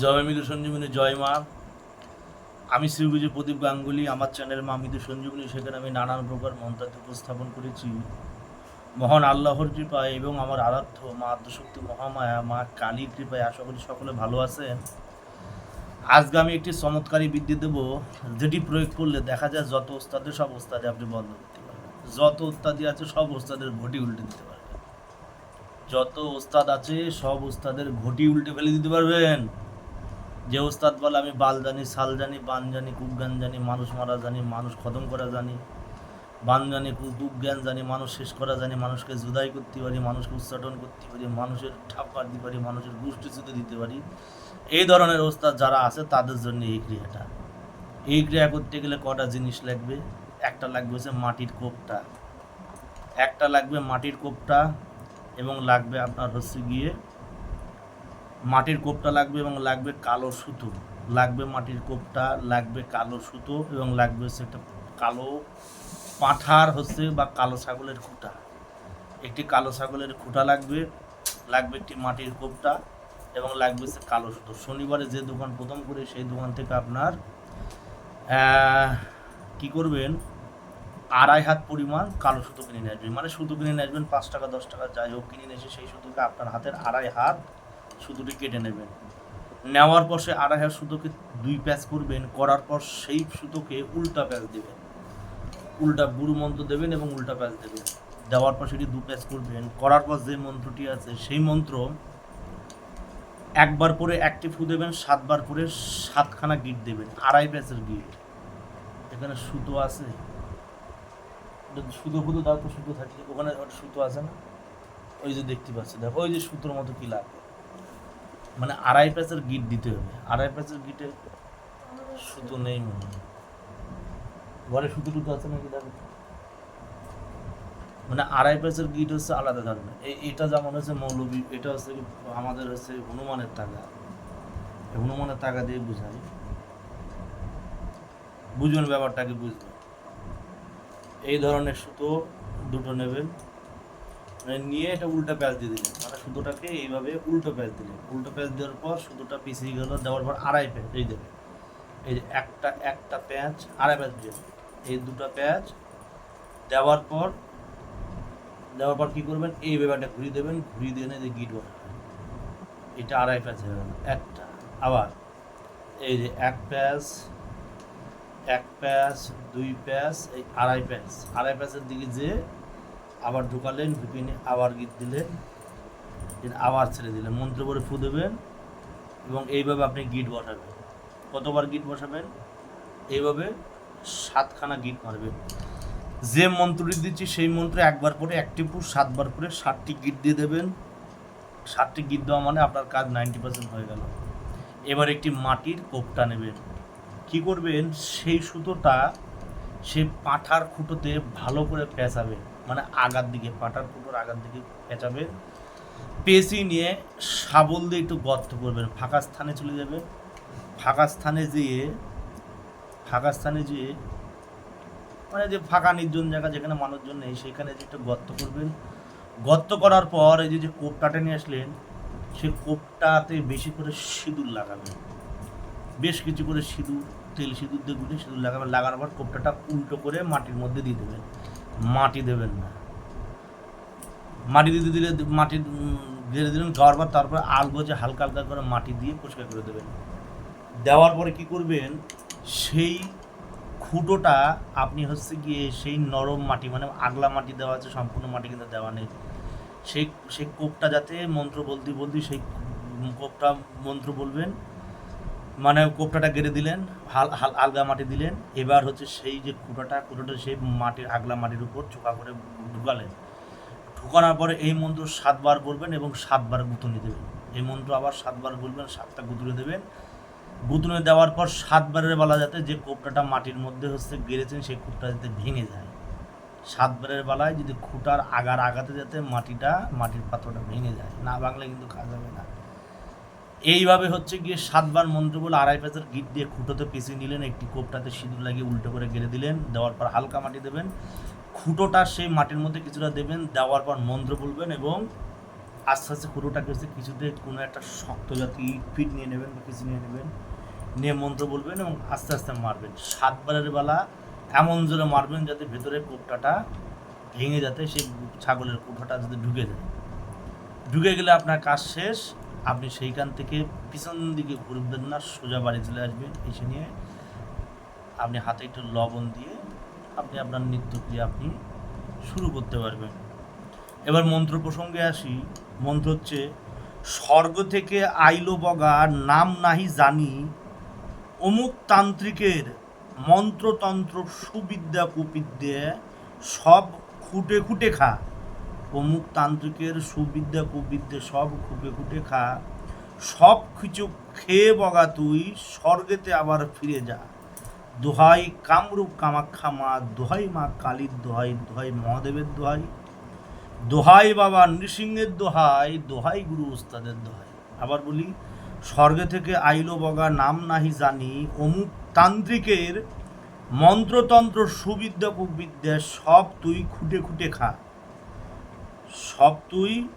জয় মৃদু সঞ্জীবনী, জয় মা। আমি শ্রীগুজি প্রদীপ গাঙ্গুলি, আমার চ্যানেল মা মৃদু সঞ্জীবনী, সেখানে আমি নানান প্রকার মন্ত্রার্থ উপস্থাপন করেছি। মহান আল্লাহর কৃপায় এবং আমার আরাধ্য মা আদ্যশক্তি মহামায়া, মা কালীর কৃপায় আশা করি সকলে ভালো আছেন। আজকে আমি একটি চমৎকারী বিদ্যে দেব, যেটি প্রয়োগ করলে দেখা যায় যত ওস্তাদের সব ওস্তাদে আপনি বন্ধ করতে পারবেন। যত ওস্তাদি আছে, সব ওস্তাদের ঘটি উল্টে দিতে পারবেন। যত ওস্তাদ আছে, সব ওস্তাদের ঘটি উল্টে ফেলে দিতে পারবেন। যে ওস্তাদ বলে, আমি বাল জানি সাল জানি, বান জানি, কুক জ্ঞান জানি, মানুষ মারা জানি, মানুষ খতম করা জানি, বান জানি, কু- কুক জ্ঞান জানি, মানুষ শেষ করা জানি, মানুষকে জুদাই করতে পারি, মানুষকে উচ্চাটন করতে পারি, মানুষের ঠাপ কাটতে পারি, মানুষের গোষ্ঠী চুতে দিতে পারি। এই ধরনের ওস্তাদ যারা আছে, তাদের জন্য এই ক্রিয়াটা। এই ক্রিয়া করতে গেলে কটা জিনিস লাগবে? একটা লাগবে হচ্ছে মাটির কোপটা। একটা লাগবে মাটির কোপটা এবং লাগবে আপনার হচ্ছে গিয়ে মাটির কোপটা লাগবে এবং লাগবে কালো সুতো। লাগবে মাটির কোপটা, লাগবে কালো সুতো এবং লাগবে একটা কালো পাঁঠার হচ্ছে বা কালো ছাগলের খুঁটা। একটি কালো ছাগলের খুঁটা লাগবে লাগবে একটি মাটির কোপটা এবং লাগবে হচ্ছে কালো সুতো। শনিবারে যে দোকান প্রথম করে সেই দোকান থেকে আপনার কি করবেন? আড়াই হাত পরিমাণ কালো সুতো কিনে নিয়ে আসবেন। মানে সুতো কিনে নিয়ে আসবেন, পাঁচ টাকা, দশ টাকা যাই হোক কিনে নিয়ে এসে সেই সুতোকে আপনার হাতের আড়াই হাত সুতোটি কেটে নেবেন। নেওয়ার পর সে আড়াই হাত সুতোকে দুই প্যাচ করবেন, করার পর সেই সুতোকে উল্টা প্যাচ দেবেন। উল্টা গুরু মন্ত্র দেবেন এবং উল্টা প্যাচ দেবেন। দেওয়ার পর সেটি দু প্যাচ করবেন। করার পর যে মন্ত্রটি আছে, সেই মন্ত্র একবার করে একটি ফু দেবেন, সাতবার করে সাতখানা গিট দেবেন, আড়াই প্যাচের গিট। এখানে সুতো আছে। সুতো ফুতো দাও তো, সুতো থাকে ওখানে সুতো আছে না? ওই যে দেখতে পাচ্ছি, দেখো, ওই যে সুতোর মতো কি লাগে মানে আড়াই প্যাচের গিট দিতে হবে। আড়াই প্যাচের গিটে সুতো নেই মনে হয়। ঘরে সুতো টুতো আছে নাকি দেখো? মানে আড়াই প্যাচের গিট হচ্ছে আলাদা এই এটা যেমন হচ্ছে মৌলবী, এটা হচ্ছে আমাদের হচ্ছে হনুমানের টাকা। হনুমানের টাকা দিয়ে বুঝাই। বুঝবেন ব্যাপারটাকে বুঝবেন এই ধরনের সুতো দুটো নেবেন। নিয়ে এটা উল্টো প্যাচ দিয়ে দিলেন। মানে সুতোটাকে এইভাবে উল্টো প্যাচ দিলেন। উল্টো প্যাচ দেওয়ার পর সুতোটা পিছিয়ে গেল, দেওয়ার পর আড়াই প্যাচ, এই দেবে এই যে একটা একটা প্যাঁচ, আড়াই প্যাচ দিয়ে এই দুটো প্যাচ দেওয়ার পর দেওয়ার পর কী করবেন? এই ব্যাপারটা ঘুরিয়ে দেবেন, ঘুরিয়ে দিয়ে যে গিট এটা আড়াই প্যাচ হয়ে গেল। একটা, আবার এই যে এক প্যাচ এক প্যাচ, দুই প্যাচ, এই আড়াই প্যাচ। আড়াই প্যাচের দিকে যে আবার ঢুকালেন, ঢুকিয়ে আবার গিট দিলেন আবার ছেড়ে দিলেন। মন্ত্র করে ফু দেবেন এবং এইভাবে আপনি গিট বসাবেন। কতবার গিট বসাবেন? এইভাবে সাতখানা গিট মারবেন। যে মন্ত্রটি দিচ্ছি, সেই মন্ত্রে একবার করে একটি পুর, সাতবার করে ষাটটি গিট দিয়ে দেবেন। ষাটটি গিট দেওয়া মানে আপনার কাজ নাইনটি পার্সেন্ট হয়ে গেল। এবার একটি মাটির কোপটা নেবেন। কি করবেন? সেই সুতোটা সেই পাঁঠার খুঁটোতে ভালো করে পেঁচাবেন। মানে আগার দিকে, পাটার খুঁটোর আগার দিকে পেঁচাবেন পেঁচিয়ে নিয়ে শাবল দিয়ে একটু গর্ত করবেন ফাঁকা স্থানে চলে যাবে। ফাঁকা স্থানে যেয়ে, ফাঁকা স্থানে যেয়ে মানে যে ফাঁকা নির্জন জায়গা যেখানে মানুষজন নেই, সেখানে যে একটু গর্ত করবেন। গর্ত করার পর এই যে যে কোপটাটা নিয়ে আসলেন সেই কোপটাতে বেশি করে সিঁদুর লাগাবেন। বেশ কিছু করে সিঁদুর, তেল সিঁদুর দিয়ে গুলে সিঁদুর লাগাবেন। লাগানোর পর কোপটাটা উল্টো করে মাটির মধ্যে দিয়ে দেবেন। মাটি দেবেন না। মাটি দিতে দিলে মাটি দিয়ে দিলেন, খাওয়ার পর তারপরে আলগো যে হালকা হালকা করে মাটি দিয়ে পরিষ্কার করে দেবেন। দেওয়ার পরে কি করবেন? সেই খুঁটোটা আপনি হচ্ছে গিয়ে সেই নরম মাটি মানে আগলা মাটি দেওয়া আছে, সম্পূর্ণ মাটি কিন্তু দেওয়া নেই। সেই সেই কোপটা যাতে মন্ত্র বলতে বলতে সেই কোপটা মন্ত্র বলবেন মানে কোপটাটা গেড়ে দিলেন, হাল হাল আলগা মাটি দিলেন, এবার হচ্ছে সেই যে খুঁটোটা খুঁটোটা সেই মাটির আগলা মাটির উপর চোখা করে ঢুকালেন। ঢুকানোর পরে এই মন্ত্র সাতবার বলবেন এবং সাতবার গুঁতুনি দেবেন। এই মন্ত্র আবার সাতবার বলবেন, সাতটা গুঁতুনি দেবেন। গুঁতুনি দেওয়ার পর সাতবারের বেলা যাতে যে কোপটাটা মাটির মধ্যে হচ্ছে গেড়েছেন, সেই কোপটা যাতে ভেঙে যায়। সাতবারের বেলায় যদি খুঁটার আগার আগাতে যাতে মাটিটা, মাটির পাত্রটা ভেঙে যায়। না ভাঙলে কিন্তু খাওয়া যাবে না। এইভাবে হচ্ছে গিয়ে সাতবার মন্ত্র বলে আড়াই প্যাচের গিট দিয়ে খুঁটোতে পিছিয়ে নিলেন, একটি কোপটাতে সিঁদুর লাগিয়ে উল্টো করে গেড়ে দিলেন, দেওয়ার পর হালকা মাটি দেবেন। খুঁটোটা সেই মাটির মধ্যে কিছুটা দেবেন, দেওয়ার পর মন্ত্র বলবেন এবং আস্তে আস্তে কুটোটাকে হচ্ছে কিছুতে কোনো একটা শক্ত জাতি ফিট নিয়ে নেবেন বা কিছু নিয়ে নেবেন। নিয়ে মন্ত্র বলবেন এবং আস্তে আস্তে মারবেন। সাতবারের বেলা এমন জোরে মারবেন যাতে ভেতরে কোপটাটা ভেঙে যাতে সেই ছাগলের কুঠাটা যাতে ঢুকে যায়। ঢুকে গেলে আপনার কাজ শেষ। আপনি সেইখান থেকে পিছন দিকে ঘুরবেন না, সোজা বাড়ি চলে আসবেন। এসে নিয়ে আপনি হাতে একটু লবণ দিয়ে আপনি আপনার নিত্যক্রিয়া আপনি শুরু করতে পারবেন। এবার মন্ত্র প্রসঙ্গে আসি। মন্ত্র হচ্ছে, স্বর্গ থেকে আইলো বগা, নাম নাহি জানি। অমুক তান্ত্রিকের মন্ত্রতন্ত্র সুবিদ্যা কুবিদ্যা সব খুঁটে খুঁটে খা। অমুক তান্ত্রিকের সুবিদ্যা কুবিদ্যা সব খুঁটে খুঁটে খা। সব কিছু খেয়ে বগা তুই, স্বর্গেতে আবার ফিরে যা। দোহাই কামরূপ কামাখ্যা মা, দোহাই মা কালীর দোহাই দোহাই মহাদেবের দোহাই। দোহাই বাবা নৃসিংহের দোহাই দোহাই গুরু উস্তাদের দোহাই। আবার বলি, স্বর্গে থেকে আইলো বগা নাম নাহি জানি, অমুক তান্ত্রিকের মন্ত্রতন্ত্র সুবিদ্যা কুবিদ্যা সব তুই খুঁটে খুঁটে খা। সব তুই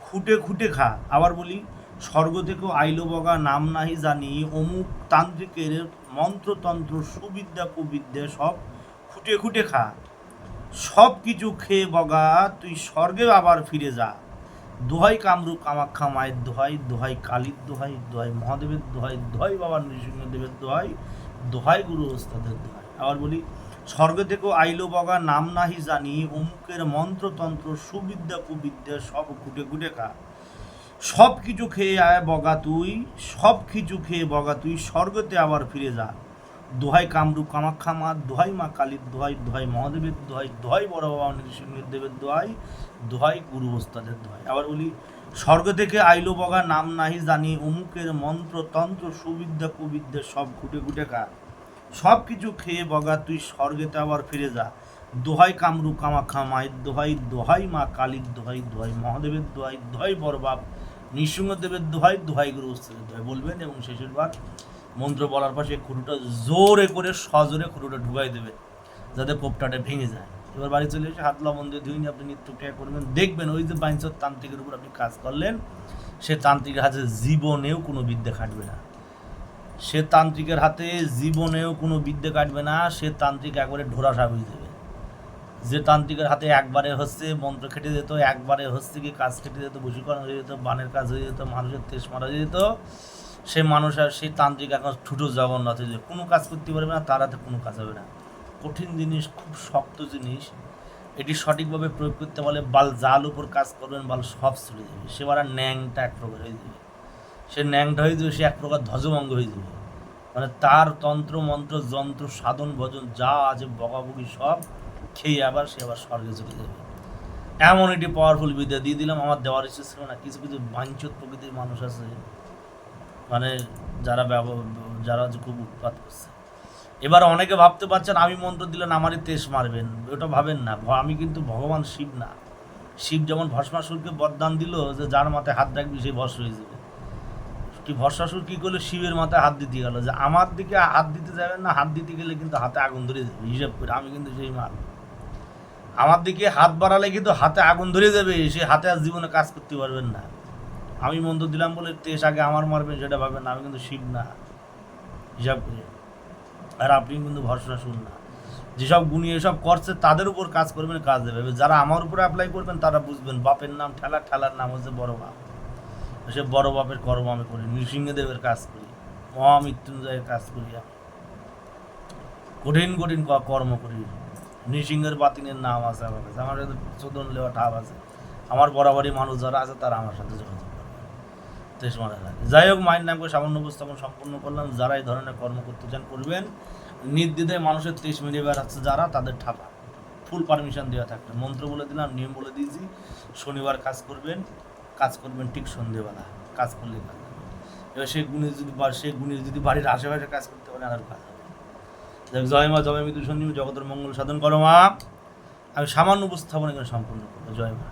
খুঁটে খুঁটে খা। আবার বলি, স্বর্গ থেকেও আইলো বগা, নাম নাহি জানি। অমুক তান্ত্রিকের মন্ত্রতন্ত্র, সুবিদ্যা কুবিদ্যা সব খুঁটে খুঁটে খা। সব কিছু খেয়ে বগা, তুই স্বর্গে আবার ফিরে যা। দোহাই কামরূপ, কামাখ্যা মায়ের দোহাই দোহাই কালীর দোহাই দোহাই মহাদেবের দোহাই দোহাই বাবা নৃসিংহদেবের দোহাই দোহাই গুরু ওস্তাদের দোহাই। আবার বলি স্বর্গ থেকেও আইলো বগা নাম নাহি জানি, অমুকের মন্ত্রতন্ত্র সুবিদ্যা কুবিদ্যা সব খুঁটে খুঁটে খা। সব কিছু খেয়ে আয় বগা তুই, সব কিছু খেয়ে বগা তুই, স্বর্গতে আবার ফিরে যা। দোহাই কামরূপ কামাখ্যা মা, দোহাই মা কালীর দোহাই দোহাই মহাদেবের দোহাই দোহাই বড় বাবা নৃসিংহের দেবের দোহাই দোহাই গুরু ওস্তাদের দোহাই। আবার বলি, স্বর্গ থেকে আইলো বগা নাম নাহি জানি, অমুকের মন্ত্র তন্ত্র সুবিদ্যা কুবিদ্যা সব খুঁটে খুঁটে খা। সব কিছু খেয়ে বগা, তুই স্বর্গেতে আবার ফিরে যা। দোহাই কামরু কামাখ্যা মায়ের দোহাই দোহাই মা কালীর দোহাই দোহাই মহাদেবের দোহাই দোহাই বড় বাপ, নৃসিংহদেবের দোহাই দোহাই গুরু দোহাই বলবেন এবং শেষের বার মন্ত্র বলার সেই খুঁটুটা জোরে করে, সজোরে খুঁটুটা ঢুকাই দেবে, যাতে কোপটাটা ভেঙে যায়। এবার বাড়ি চলে এসে হাত লবণ দিয়ে ধুইনি আপনি নিত্যক্রিয়া করবেন। দেখবেন ওই যে বাইঞ্চর তান্ত্রিকের উপর আপনি কাজ করলেন, সে তান্ত্রিকের হাতে জীবনেও কোনো বিদ্যা খাটবে না। সে তান্ত্রিকের হাতে জীবনেও কোনো বিদ্যা কাটবে না, সে তান্ত্রিক একবারে ঢোরাসা হয়ে যাবে যে তান্ত্রিকের হাতে একবারে হচ্ছে মন্ত্র খেটে যেত একবারে হচ্ছে কি কাজ খেটে যেত বশীকরণ হয়ে যেত, বানের কাজ হয়ে যেত, মানুষের তেজ মারা যেত, সে মানুষ আর সেই তান্ত্রিক এখন ঠুটো জগন্নাথ হয়ে কোনো কাজ করতে পারবে না, তার হাতে কোনো কাজ হবে না। কঠিন জিনিস, খুব শক্ত জিনিস, এটি সঠিকভাবে প্রয়োগ করতে পারলে বাল জাল উপর কাজ করবেন, বাল সব চলে যাবে। সে আর ন্যাংটা এক প্রকার হয়ে যাবে। সে ন্যাংটা হয়ে যাবে সে এক প্রকার ধ্বজভঙ্গ হয়ে যাবে। মানে তার তন্ত্র, মন্ত্র, যন্ত্র, সাধন, ভজন, যা আছে, বকাবকি সব খেয়ে আবার সে আবার স্বর্গে চলে যাবে। এমন একটি পাওয়ারফুল বিদ্যা দিয়ে দিলাম। আমার দেওয়ার ইচ্ছে ছিল না। কিছু কিছু বাঞ্ছত প্রকৃতির মানুষ আছে মানে যারা যারা খুব উৎপাত করছে। এবার অনেকে ভাবতে পারছেন, আমি মন্ত্র দিলেন আমারই তেজ মারবেন? ওটা ভাবেন না। আমি কিন্তু ভগবান শিব না। শিব যেমন ভস্মাসুরকে বরদান দিল যে, যার মাথায় হাত রাখবি, সেই ভস্ম হয়ে যাবে। কি ভস্মাসুর কি করল শিবের মাথায় হাত দিতে গেল? যে আমার দিকে হাত দিতে যাবেন না, হাত দিতে গেলে কিন্তু হাতে আগুন ধরে যাবে, হিসাব করে। আমি কিন্তু সেই মাল। আমার দিকে হাত বাড়ালে কিন্তু হাতে আগুন ধরে যাবে, সে হাতে আর জীবনে কাজ করতে পারবেন না। আমি মন্ত্র দিলাম বলে তেজ আগে আমার মারবেন, সেটা ভাবেন না। আমি কিন্তু শিব না, হিসাব করে। আর আপনি কিন্তু ভরসা শুন না। যেসব গুণী এসব করছে, তাদের উপর কাজ করবেন, কাজ দেবে। যারা আমার উপরে অ্যাপ্লাই করবেন, তারা বুঝবেন, বাপের নাম ঠেলা, ঠেলার নাম হচ্ছে বড় বাপ সে বড় বাপের কর্ম আমি করি, নৃসিংহদেবের কাজ করি, মহামৃত্যুঞ্জয়ের কাজ করি। কঠিন কঠিন কর্ম করি। নৃসিংহের বাতিনের নাম আছে আমার কাছে আমার কাছে চোদন লেওয়া ঠাপ আছে। আমার বরাবরই মানুষ যারা আছে, তারা আমার সাথে যোগাযোগ যাই হোক, মায়ের নামকে সামান্য উপস্থাপন সম্পূর্ণ করলাম। যারা এই ধরনের কর্ম করতে চান, করবেন। নির্দ্বিধায় মানুষের তেইশ মিনিট বেড়াচ্ছে যারা, তাদের ঠাপা। ফুল পারমিশন দেওয়া থাকবে। মন্ত্র বলে দিলাম, নিয়ম বলে দিয়েছি। শনিবার কাজ করবেন। কাজ করবেন ঠিক সন্ধেবেলা, কাজ করলে কাজ। এবার সেই গুণে যদি সেই গুণে যদি বাড়ির আশেপাশে কাজ করতে পারে আরও কাজ হবে জয় মা, জয় মৃত্যু সন্ধি জগতের মঙ্গল সাধন করো মা। আমি সামান্য উপস্থাপন এখানে সম্পূর্ণ করব, জয় মা।